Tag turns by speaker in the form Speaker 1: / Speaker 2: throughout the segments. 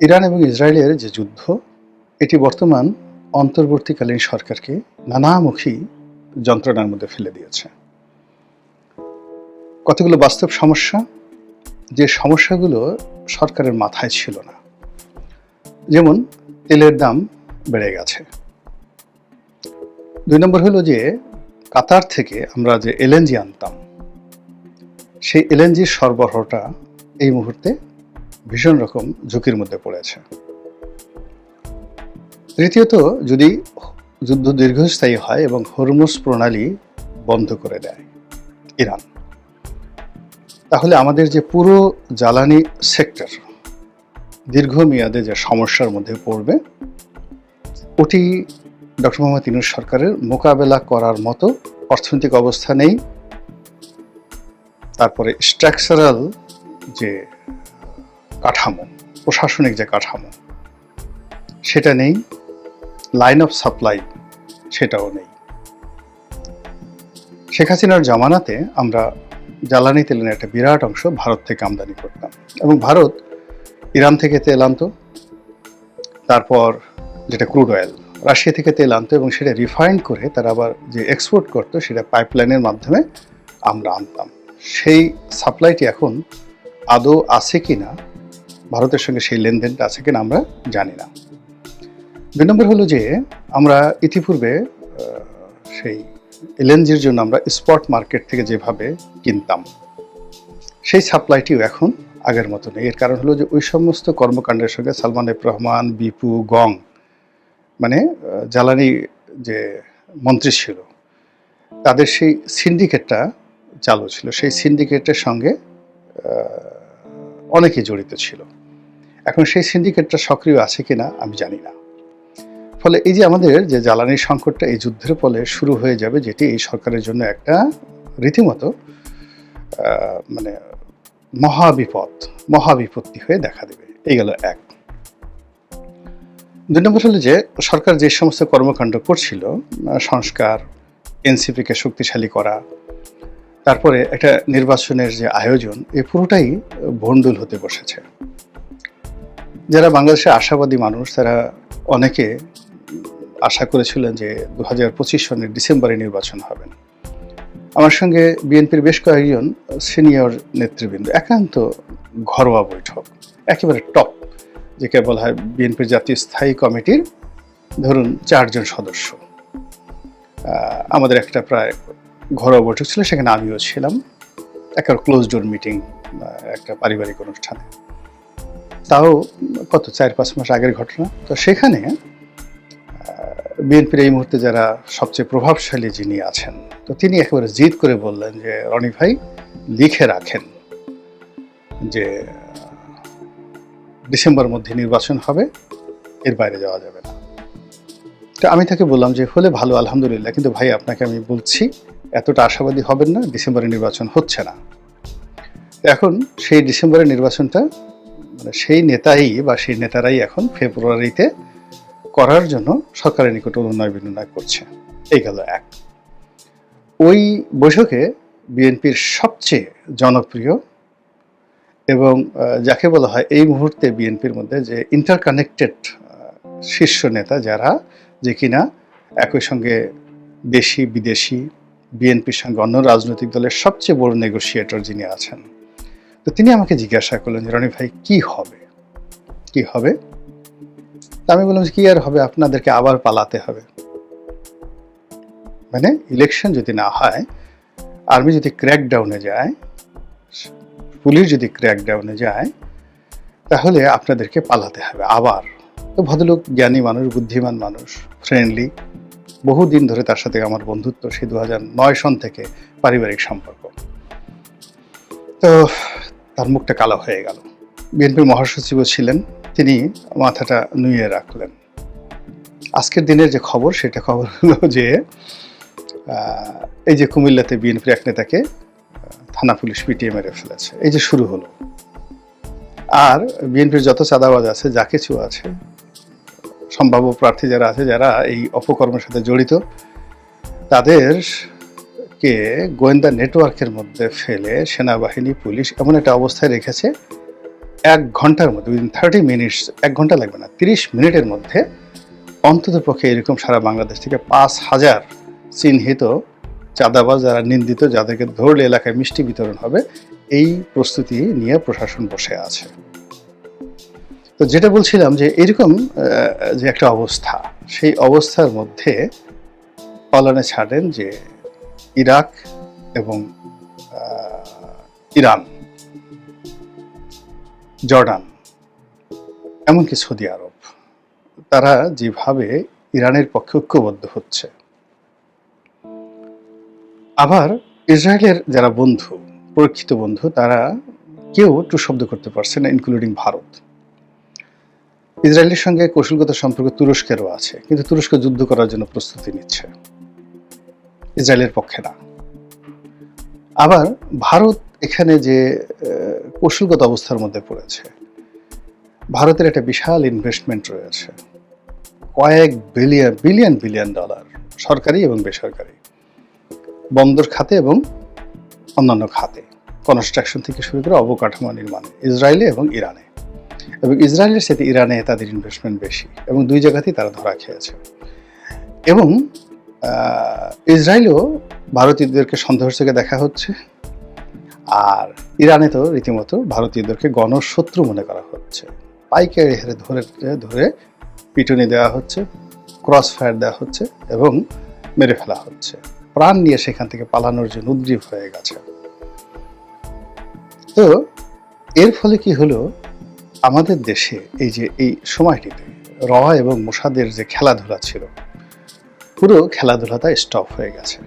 Speaker 1: Iran এবং ইসরায়েলের যে যুদ্ধ, এটি বর্তমান অন্তর্বর্তীকালীন সরকারকে নানামুখী যন্ত্রণার মধ্যে ফেলে দিয়েছে। কতগুলো বাস্তব সমস্যা? যে সমস্যাগুলো সরকারের মাথায় ছিল না। যেমন, তেলের দাম বেড়ে গেছে। দুই নম্বর হলো যে, কাতার থেকে আমরা যে এলএনজি আনতাম, সেই এলএনজির সরবরাহটা এই মুহূর্তে ভীষণ রকম ঝুঁকির মধ্যে পড়েছে তৃতীয়ত, যদি যুদ্ধ দীর্ঘস্থায়ী হয় এবং হরমুজ প্রণালী বন্ধ করে দেয় ইরান, তাহলে আমাদের যে পুরো জ্বালানি সেক্টর, দীর্ঘমেয়াদে যে সমস্যার মধ্যে পড়বে, ওটি ডক্টর মোহাম্মদ ইনুস সরকারের মোকাবেলা করার মতো অর্থনৈতিক অবস্থা নেই। তারপরে স্ট্রাকচারাল যে কাঠামো, প্রশাসনিক যে কাঠামো, সেটা নেই লাইন অফ সাপ্লাই সেটাও নেই। শেখ হাসিনার জামানাতে আমরা জ্বালানি তেলের একটা বিরাট অংশ ভারত থেকে আমদানি করতাম এবং ভারত ইরান থেকে তেল আনতো, তারপর যেটা ক্রুড অয়েল রাশিয়া থেকে তেল আনতো এবং সেটা রিফাইন্ড করে তারা আবার যে এক্সপোর্ট করতো সেটা পাইপলাইনের মাধ্যমে আমরা আনতাম। সেই সাপ্লাইটি এখন আদৌ আছে কি না ভারতের সঙ্গে সেই লেনদেনটা আছে কিনা আমরা জানি না। দুই নম্বর হলো যে, আমরা ইতিপূর্বে সেই এলএনজির জন্য আমরা স্পট মার্কেট থেকে যেভাবে কিনতাম, সেই সাপ্লাইটিও এখন আগের মতো নেই। এর কারণ হলো যে, ওই সমস্ত কর্মকাণ্ডের সঙ্গে সালমান এফ রহমান, বিপু, গং মানে জ্বালানি যে মন্ত্রী ছিল, তাদের সেই সিন্ডিকেটটা চালু ছিল। সেই সিন্ডিকেটের সঙ্গে আহ, অনেকেই জড়িত ছিল। এখন সেই সিন্ডিকেটটা সক্রিয় আছে কিনা আমি জানি না। ফলে এই যে আমাদের যে জ্বালানির সংকটটা এই যুদ্ধের ফলে শুরু হয়ে যাবে যেটি এই সরকারের জন্য একটা রীতিমতো মানে মহাবিপদ মহাবিপত্তি হয়ে দেখা দেবে। এই গেল এক। দুই নম্বর হলো যে সরকার যে সমস্ত কর্মকাণ্ড করছিল সংস্কার এনসিপিকে শক্তিশালী করা তারপরে একটা নির্বাচনের যে আয়োজন, এ পুরোটাই ভণ্ডুল হতে বসেছে। যারা বাংলাদেশের আশাবাদী মানুষ, তারা অনেকে আশা করেছিলেন যে দু হাজার পঁচিশ সনের ডিসেম্বরে নির্বাচন হবেন আমার সঙ্গে বিএনপির বেশ কয়েকজন সিনিয়র নেতৃবৃন্দ, একান্ত ঘরোয়া বৈঠক, একেবারে টপ, যেকে বলা হয় বিএনপির জাতীয় স্থায়ী কমিটির ধরুন চারজন সদস্য। আমাদের একটা প্রায় ঘরোয়া বৈঠক ছিল, সেখানে আমিও ছিলাম। একেবারে ক্লোজ ডোর মিটিং একটা পারিবারিক অনুষ্ঠানে। তাও কত চার পাঁচ মাস আগের ঘটনা। তো সেখানে বিএনপির এই মুহূর্তে যারা সবচেয়ে প্রভাবশালী যিনি আছেন, তো তিনি একেবারে জিদ করে বললেন যে, রনি ভাই, লিখে রাখেন যে, ডিসেম্বর মধ্যে নির্বাচন হবে, এর বাইরে যাওয়া যাবে না। তো আমি তাকে বললাম যে, হলে ভালো, আলহামদুলিল্লাহ। কিন্তু ভাই, আপনাকে আমি বলছি, এতটা আশাবাদী হবেন না, ডিসেম্বরে নির্বাচন হচ্ছে না। এখন সেই ডিসেম্বরের নির্বাচনটা মানে সেই নেতাই বা সেই নেতারাই এখন ফেব্রুয়ারিতে করার জন্য সরকারের নিকট অনুনয় বিনয় করছে। এই গেল এক। ওই বৈঠকে বিএনপির সবচেয়ে জনপ্রিয় এবং যাকে বলা হয় এই মুহূর্তে বিএনপির মধ্যে যে ইন্টারকানেক্টেড শীর্ষ নেতা যারা যে কিনা একই সঙ্গে দেশি বিদেশি বিএনপির সঙ্গে অন্য রাজনৈতিক দলের সবচেয়ে বড় নেগোসিয়েটর যিনি আছেন। তো তিনি আমাকে জিজ্ঞাসা করলেন যে রনি ভাই কি হবে? কি হবে? তা আমি বললাম যে, কি আর হবে? আপনাদেরকে আবার পালাতে হবে। মানে ইলেকশন যদি না হয় আর্মি যদি ক্র্যাক ডাউনে যায় পুলিশ যদি ক্র্যাক ডাউনে যায় তাহলে আপনাদেরকে পালাতে হবে আবার। তো ভদ্রলোক, জ্ঞানী মানুষ, বুদ্ধিমান মানুষ ফ্রেন্ডলি বহুদিন ধরে তার সাথে আমার বন্ধুত্ব, সে দু নয় সন থেকে পারিবারিক সম্পর্ক। তো তার মুখটা কালো হয়ে গেল। বিএনপির মহাসচিবও ছিলেন, তিনি মাথাটা নুয়ে রাখলেন। আজকের দিনের যে খবর, সেটা খবর হলো যে এই যে কুমিল্লাতে বিএনপির এক নেতাকে থানা পুলিশ পিটিয়ে মেরে ফেলেছে। এই যে শুরু হলো। আর বিএনপির যত চাঁদাবাজ আছে, যা কিছু আছে সম্ভাব্য প্রার্থী যারা আছে, যারা এই অপকর্মের সাথে জড়িত, তাদেরকে গোয়েন্দা নেটওয়ার্কের মধ্যে ফেলে সেনাবাহিনী, পুলিশ এমন একটা অবস্থায় রেখেছে, এক ঘণ্টার মধ্যে উইদিন থার্টি মিনিটস এক ঘণ্টা লাগবে না, তিরিশ মিনিটের মধ্যে অন্তত পক্ষে এরকম সারা বাংলাদেশ থেকে পাঁচ হাজার চিহ্নিত চাঁদাবাজ যারা নিন্দিত, যাদেরকে ধরলে এলাকায় মিষ্টি বিতরণ হবে, এই প্রস্তুতি নিয়ে প্রশাসন বসে আছে। তো যেটা বলছিলাম যে এরকম যে একটা অবস্থা, সেই অবস্থার মধ্যে পালানে ছাড়েন যে ইরাক এবং ইরান, জর্ডান, এমনকি সৌদি আরব, তারা যেভাবে ইরানের পক্ষে ঐক্যবদ্ধ হচ্ছে। আবার ইসরায়েলের যারা বন্ধু, পরীক্ষিত বন্ধু, তারা কেউ টু শব্দ করতে পারছে না ইনক্লুডিং ভারত। ইসরায়েলের সঙ্গে কৌশলগত সম্পর্ক তুরস্কেরও আছে, কিন্তু তুরস্ক যুদ্ধ করার জন্য প্রস্তুতি নিচ্ছে। ইসরায়েলের পক্ষে না। আবার ভারত এখানে যে কৌশলগত অবস্থার মধ্যে পড়েছে, ভারতের একটা বিশাল ইনভেস্টমেন্ট রয়েছে। কয়েক বিলিয়ন বিলিয়ন বিলিয়ন ডলার সরকারি এবং বেসরকারি। বন্দর খাতে এবং অন্যান্য খাতে। কনস্ট্রাকশন থেকে শুরু করে অবকাঠামো নির্মাণে, ইসরায়েলে এবং ইরানে। এবং ইসরায়েলের সাথে ইরানে তাদের ইনভেস্টমেন্ট বেশি এবং দুই জায়গাতেই তারা ধরা খেয়েছে। এবং ইসরায়েলও ভারতীয়দেরকে সন্দেহের চোখে দেখা হচ্ছে আর ইরানে তো রীতিমতো ভারতীয়দেরকে গণশত্রু মনে করা হচ্ছে। পাইকারি হারে ধরে ধরে পিটুনি দেওয়া হচ্ছে ক্রস ফায়ার দেওয়া হচ্ছে এবং মেরে ফেলা হচ্ছে। প্রাণ নিয়ে সেখান থেকে পালানোর জন্য উদ্গ্রীব হয়ে গেছে। তো এর ফলে কি হলো? আমাদের দেশে এই যে এই সময়টিতে র এবং মোসাদের যে খেলাধুলা ছিল, পুরো খেলাধুলাটা স্টপ হয়ে গেছে।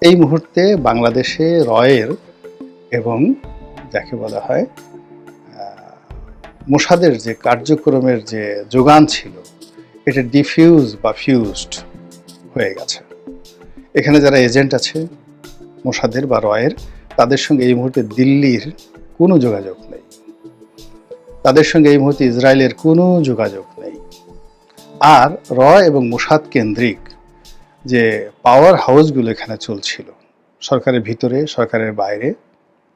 Speaker 1: এই মুহূর্তে বাংলাদেশে রয়ের এবং যাকে বলা হয় মোসাদের যে কার্যক্রমের যে যোগান ছিল, এটা ডিফিউজ বা ফিউজড হয়ে গেছে। এখানে যারা এজেন্ট আছে, মোসাদের বা রয়ের, তাদের সঙ্গে এই মুহূর্তে দিল্লির কোনো যোগাযোগ নেই। তাদের সঙ্গে এই মুহূর্তে ইসরায়েলের কোনো যোগাযোগ নেই। আর র এবং মোসাদ কেন্দ্রিক যে পাওয়ার হাউসগুলো এখানে চলছিল, সরকারের ভিতরে, সরকারের বাইরে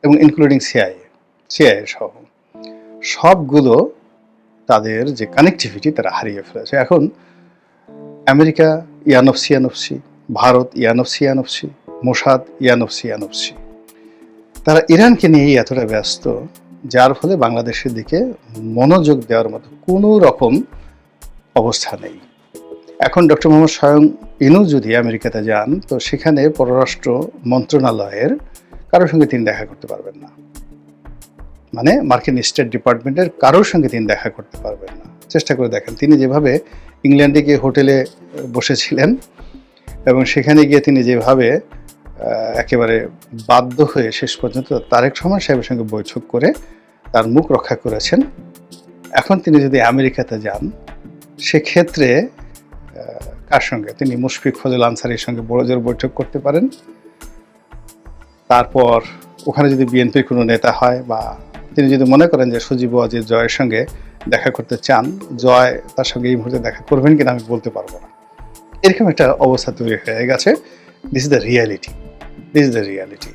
Speaker 1: এবং ইনক্লুডিং সিআইএ সিআইএ সহ, সবগুলো তাদের যে কানেক্টিভিটি তারা হারিয়ে ফেলেছে। এখন আমেরিকা ইয়ানফসি ইয়ানফসি ভারত ইয়ানফসি ইয়ানফসি মোসাদ ইয়ানফসি ইয়ানফসি তারা ইরানকে নিয়েই এতটা ব্যস্ত যার ফলে বাংলাদেশের দিকে মনোযোগ দেওয়ার মতো কোনো রকম অবস্থা নেই। এখন ডক্টর মোহাম্মদ স্বয়ং ইনু যদি আমেরিকাতে যান, তো সেখানে পররাষ্ট্র মন্ত্রণালয়ের কারোর সঙ্গে তিনি দেখা করতে পারবেন না। মানে মার্কিন স্টেট ডিপার্টমেন্টের কারোর সঙ্গে তিনি দেখা করতে পারবেন না। চেষ্টা করে দেখেন, তিনি যেভাবে ইংল্যান্ডে গিয়ে হোটেলে বসেছিলেন এবং সেখানে গিয়ে তিনি যেভাবে একেবারে বাধ্য হয়ে শেষ পর্যন্ত তারেক রহমান সাহেবের সঙ্গে বৈঠক করে তার মুখ রক্ষা করেছেন। এখন তিনি যদি আমেরিকাতে যান, সেক্ষেত্রে কার সঙ্গে? তিনি মুশফিক ফজল আনসারির সঙ্গে বড় জোর বৈঠক করতে পারেন। তারপর ওখানে যদি বিএনপির কোনো নেতা হয় বা তিনি যদি মনে করেন যে সজীব অজিত জয়ের সঙ্গে দেখা করতে চান, জয় তার সঙ্গে এই মুহূর্তে দেখা করবেন কিনা আমি বলতে পারব না। এরকম একটা অবস্থা তৈরি হয়ে গেছে। This is the reality this is the reality